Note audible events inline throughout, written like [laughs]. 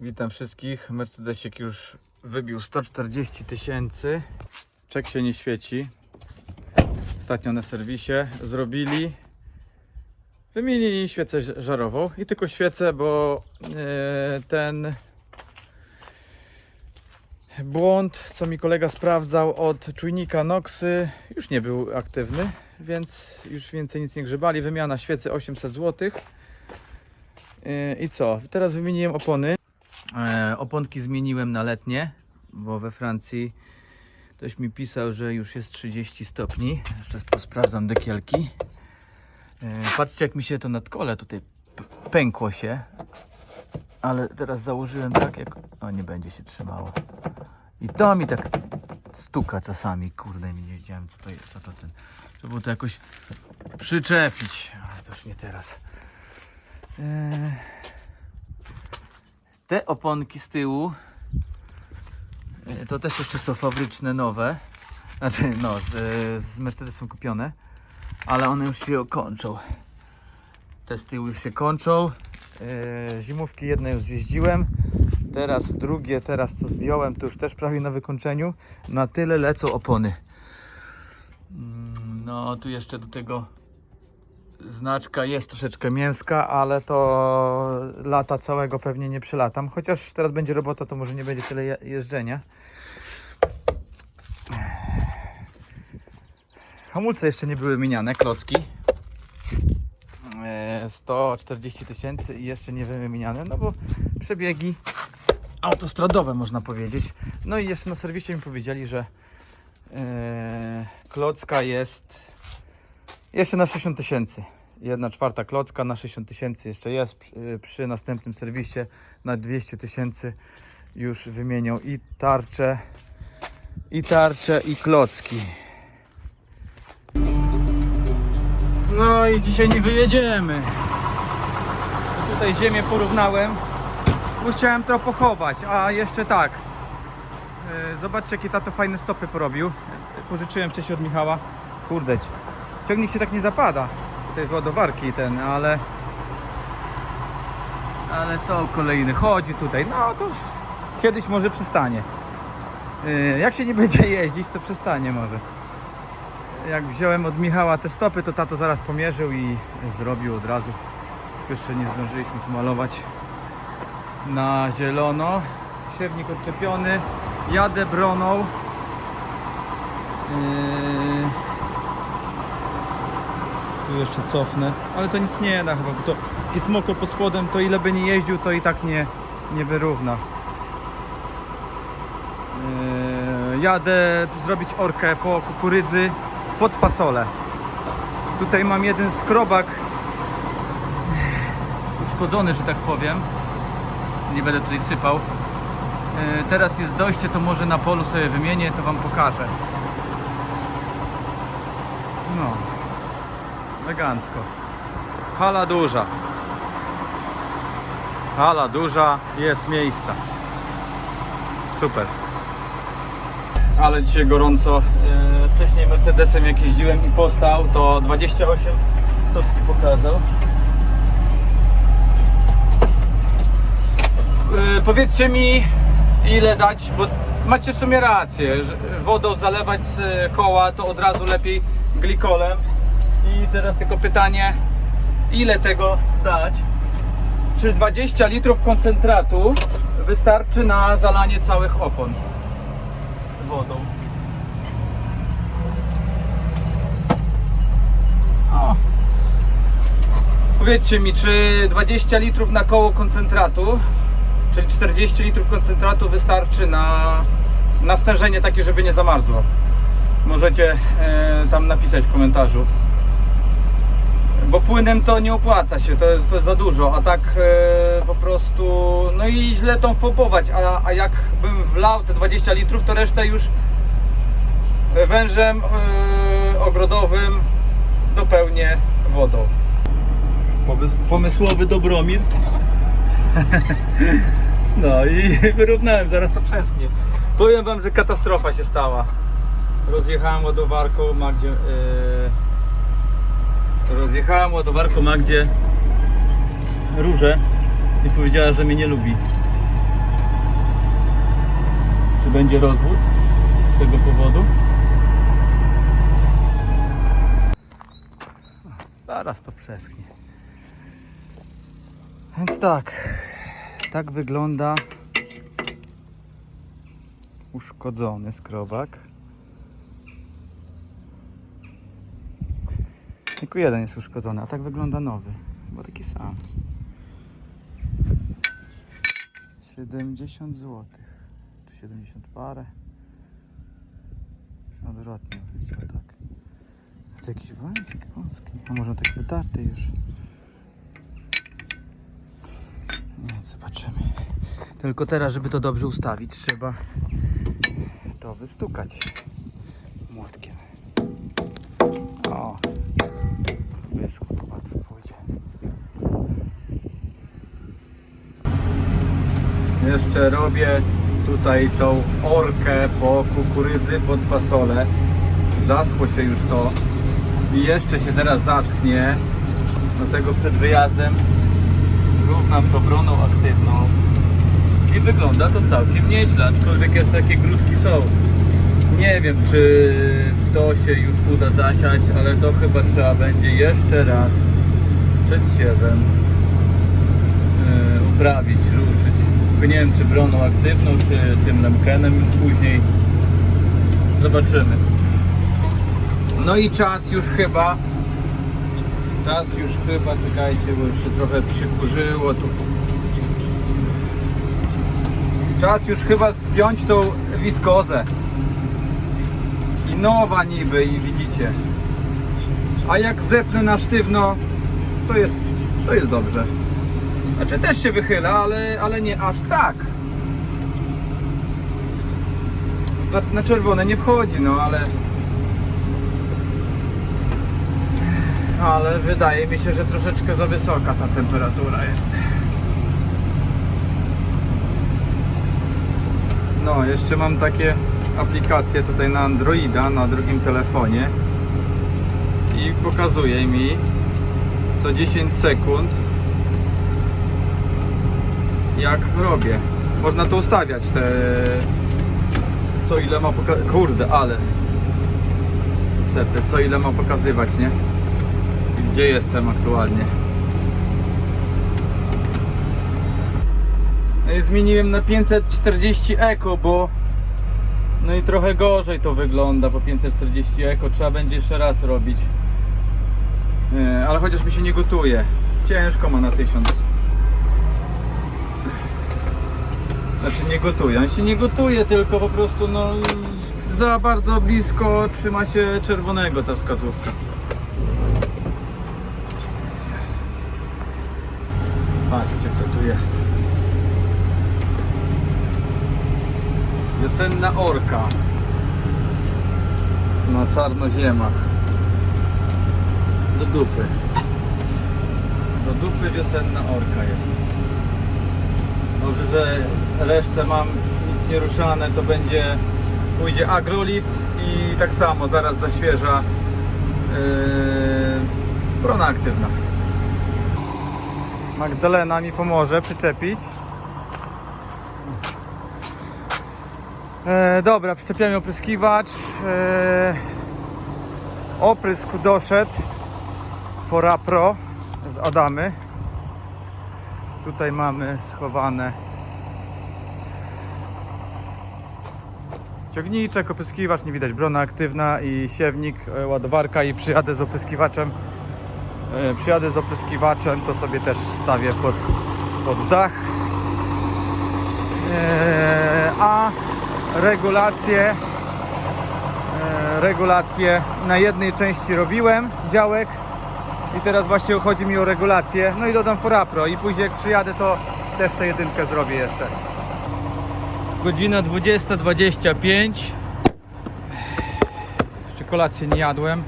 Witam wszystkich. Mercedesik już wybił 140 tysięcy. Czek się nie świeci. Ostatnio na serwisie zrobili. Wymienili świecę żarową i tylko świecę, bo e, ten błąd, co mi kolega sprawdzał od czujnika Noxy, już nie był aktywny, więc już więcej nic nie grzebali. Wymiana świecy 800 zł. E, I co? Teraz wymieniłem opony. E, oponki zmieniłem na letnie, bo we Francji ktoś mi pisał, że już jest 30 stopni. Jeszcze sprawdzam dekielki. E, patrzcie jak mi się to nadkole tutaj pękło się. Ale teraz założyłem tak jak... O, nie będzie się trzymało. I to mi tak stuka czasami. Kurde, nie wiedziałem co to jest, co to ten... Trzeba było to jakoś przyczepić. Ale to już nie teraz. Eee... Te oponki z tyłu e, to też jeszcze są fabryczne, nowe. Znaczy, no, z, z Mercedesem kupione, ale one już się kończą. Te z tyłu już się kończą. E, Zimówki jedne już zjeździłem. Teraz drugie, teraz co zdjąłem, to już też prawie na wykończeniu. Na tyle lecą opony. Mm, No, tu jeszcze do tego znaczka jest troszeczkę mięska, ale to lata całego pewnie nie przylatam. Chociaż teraz będzie robota, to może nie będzie tyle je- jeżdżenia. Hamulce jeszcze nie były wymieniane, klocki. E, 140 tysięcy i jeszcze nie wymieniane, no bo przebiegi autostradowe można powiedzieć. No i jeszcze na serwisie mi powiedzieli, że e, klocka jest jeszcze na 60 tysięcy. Jedna czwarta klocka na 60 tysięcy jeszcze jest. Przy, przy następnym serwisie na 200 tysięcy już wymienią i tarcze, i tarcze, i klocki. No i dzisiaj nie wyjedziemy. Tutaj ziemię porównałem, bo chciałem to pochować, a jeszcze tak. E, Zobaczcie jakie tato fajne stopy porobił. Pożyczyłem wcześniej od Michała. Kurde, ciągnik się tak nie zapada. To jest ładowarki ten, ale ale są kolejne. Chodzi tutaj. No to kiedyś może przystanie. Yy, Jak się nie będzie [laughs] jeździć, to przystanie może. Jak wziąłem od Michała te stopy, to tato zaraz pomierzył i zrobił od razu. Jeszcze nie zdążyliśmy pomalować na zielono. Siewnik odczepiony. Jadę broną. Tu jeszcze cofnę, ale to nic nie da chyba, bo to jest mokro pod spodem, to ile by nie jeździł, to i tak nie, nie wyrówna. Yy, jadę zrobić orkę po kukurydzy pod fasolę. Tutaj mam jeden skrobak uszkodzony, że tak powiem. Nie będę tutaj sypał. Yy, teraz jest dojście, to może na polu sobie wymienię, to Wam pokażę. No, elegancko. Hala duża. Hala duża, jest miejsca. Super. Ale dzisiaj gorąco. Yy, Wcześniej Mercedesem jak jeździłem i postał, to 28 stopni pokazał. Yy, Powiedzcie mi, ile dać, bo macie w sumie rację, że wodą zalewać z koła to od razu lepiej glikolem. I teraz tylko pytanie, ile tego dać? Czy 20 litrów koncentratu wystarczy na zalanie całych opon wodą? Powiedzcie mi, czy 20 litrów na koło koncentratu, czyli 40 litrów koncentratu wystarczy na, na stężenie takie, żeby nie zamarzło? Możecie e, tam napisać w komentarzu. Bo płynem to nie opłaca się, to, to jest za dużo, a tak e, po prostu, no i źle tą pompować, a, a jak bym wlał te 20 litrów, to resztę już wężem e, ogrodowym dopełnię wodą. Pomys- Pomysłowy Dobromir. [laughs] No i [laughs] wyrównałem, zaraz to przesknie. Powiem wam, że katastrofa się stała. Rozjechałem ładowarką Magdzie. Yy, rozjechałem ładowarką Magdzie róże i powiedziała, że mnie nie lubi. będzie rozwód z tego powodu. Zaraz to przeschnie. Więc tak, tak wygląda uszkodzony skrobak. Tylko jeden jest uszkodzony, a tak wygląda nowy. Chyba taki sam. 70 zł. Czy 70 parę? Odwrotnie chyba tak. A to jakiś wąski, wąski. A może taki wytarty już? Nie, zobaczymy. Tylko teraz, żeby to dobrze ustawić, trzeba to wystukać młotkiem. O, wyschło to łatwo pójdzie. Jeszcze robię tutaj tą orkę po kukurydzy pod fasolę. Zaschło się już to i jeszcze się teraz zaschnie. Dlatego przed wyjazdem równam to broną aktywną i wygląda to całkiem nieźle, aczkolwiek jeszcze takie grudki są. Nie wiem, czy w to się już uda zasiać, ale to chyba trzeba będzie jeszcze raz przed siewem yy, uprawić, ruszyć. Tylko nie wiem, czy broną aktywną, czy tym lemkenem już później. Zobaczymy. No i czas już chyba. Czas już chyba, czekajcie, bo już się trochę przykurzyło tu. Czas już chyba spiąć tą wiskozę. Nowa niby, i widzicie. A jak zepnę na sztywno, to jest, to jest dobrze. Znaczy też się wychyla, ale, ale nie aż tak. Na, na czerwone nie wchodzi, no ale... Ale wydaje mi się, że troszeczkę za wysoka ta temperatura jest. No, jeszcze mam takie aplikacje tutaj na Androida, na drugim telefonie i pokazuje mi co 10 sekund jak robię. Można to ustawiać, te co ile ma pokazać. Kurde, ale te, te co ile ma pokazywać, nie? I gdzie jestem aktualnie. No zmieniłem na 540 Eko, bo no i trochę gorzej to wygląda po 540 Eko. Trzeba będzie jeszcze raz robić. Nie, ale chociaż mi się nie gotuje. Ciężko ma na 1000. Znaczy nie gotuje, on się nie gotuje, tylko po prostu no za bardzo blisko trzyma się czerwonego ta wskazówka. Patrzcie co tu jest. Wiosenna orka na czarnoziemach. Do dupy. Do dupy wiosenna orka jest. Dobrze, że resztę mam nic nie ruszane, to będzie pójdzie agrolift i tak samo zaraz zaświeża yy, brona aktywna. Magdalena mi pomoże przyczepić. E, dobra, przyczepiamy opryskiwacz. E, oprysk doszedł. Fora Pro z Adamy. Tutaj mamy schowane ciągniczek, opryskiwacz, nie widać brona aktywna i siewnik, e, ładowarka i przyjadę z opryskiwaczem. E, Przyjadę z opryskiwaczem, to sobie też wstawię pod, pod dach. A regulacje e, regulacje na jednej części robiłem działek. I teraz właśnie chodzi mi o regulację no i dodam Forapro i później jak przyjadę to też tę jedynkę zrobię jeszcze. Godzina 20.25 jeszcze kolację nie jadłem.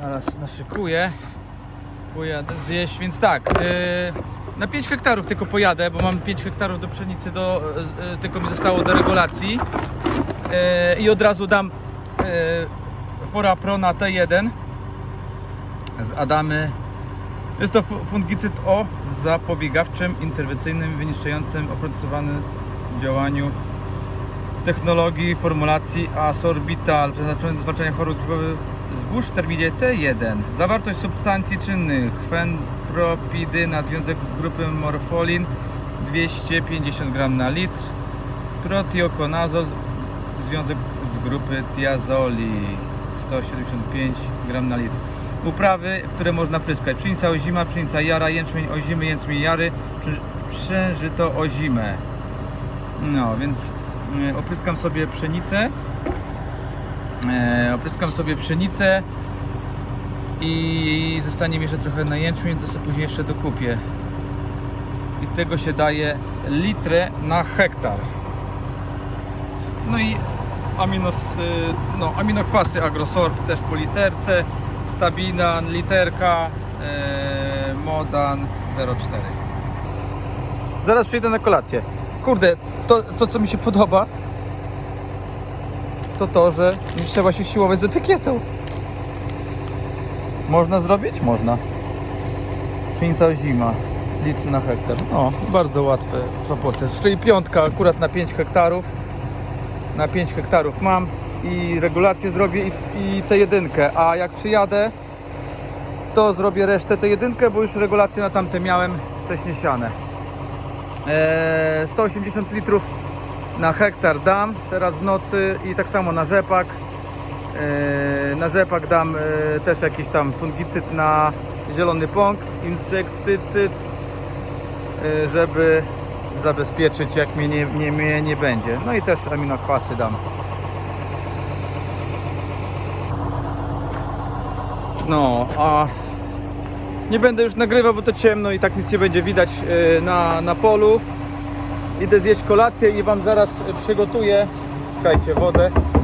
Zaraz naszykuję. Pojadę zjeść, więc tak yy, na 5 hektarów tylko pojadę, bo mam 5 hektarów do pszenicy, do, yy, tylko mi zostało do regulacji. Yy, i od razu dam Fora Pro na T1 z Adamy. Jest to fu- fungicyd O zapobiegawczym, interwencyjnym, wyniszczającym, opracowany w działaniu technologii formulacji Asorbital przeznaczony do zwalczania chorób zbóż w terminie T1. Zawartość substancji czynnych fenpropidyna, związek z grupy morfolin 250 g na litr, protiokonazol, związek z grupy tiazoli 175 g na litr. Uprawy, które można pryskać. Pszenica ozima, pszenica jara, jęczmień ozimy, jęczmień jary, przężyto ozimę. No, więc y, opryskam sobie pszenicę. E, opryskam sobie pszenicę i zostanie mi jeszcze trochę na jęczmień, to sobie później jeszcze dokupię. I tego się daje litrę na hektar. No i aminos, y, no, aminokwasy agrosorb też po literce, stabinan, literka, e, modan 0,4. Zaraz przyjdę na kolację. Kurde, to, to co mi się podoba, to to, że nie trzeba się siłować z etykietą. Można zrobić? Można. Pszenica zima, litr na hektar. No, bardzo łatwe proporcje. Czyli piątka akurat na 5 hektarów. Na 5 hektarów mam i regulację zrobię i, i tę jedynkę. A jak przyjadę, to zrobię resztę tę jedynkę, bo już regulację na tamte miałem wcześniej siane. Eee, 180 litrów na hektar dam teraz w nocy i tak samo na rzepak. Eee, na rzepak dam e, też jakiś tam fungicyd na zielony pąk, insektycyd, e, żeby zabezpieczyć jak mnie nie, nie, mnie nie będzie. No i też aminokwasy dam. No, a nie będę już nagrywał, bo to ciemno i tak nic nie będzie widać e, na, na polu. Idę zjeść kolację i Wam zaraz e, przygotuję, czekajcie, wodę e,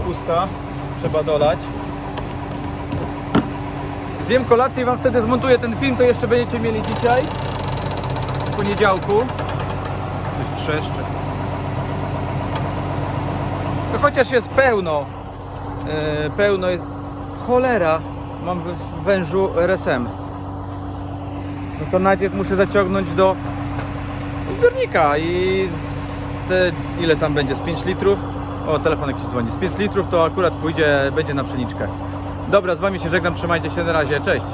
pusta, trzeba dolać. Zjem kolację i Wam wtedy zmontuję ten film, to jeszcze będziecie mieli dzisiaj, z poniedziałku. Coś trzeszcze. No chociaż jest pełno, e, pełno jest, cholera, mam w wężu RSM. No to najpierw muszę zaciągnąć do zbiornika i te, ile tam będzie, z 5 litrów? O, telefon jakiś dzwoni. Z 5 litrów to akurat pójdzie, będzie na pszeniczkę. Dobra, z Wami się żegnam, trzymajcie się na razie, cześć!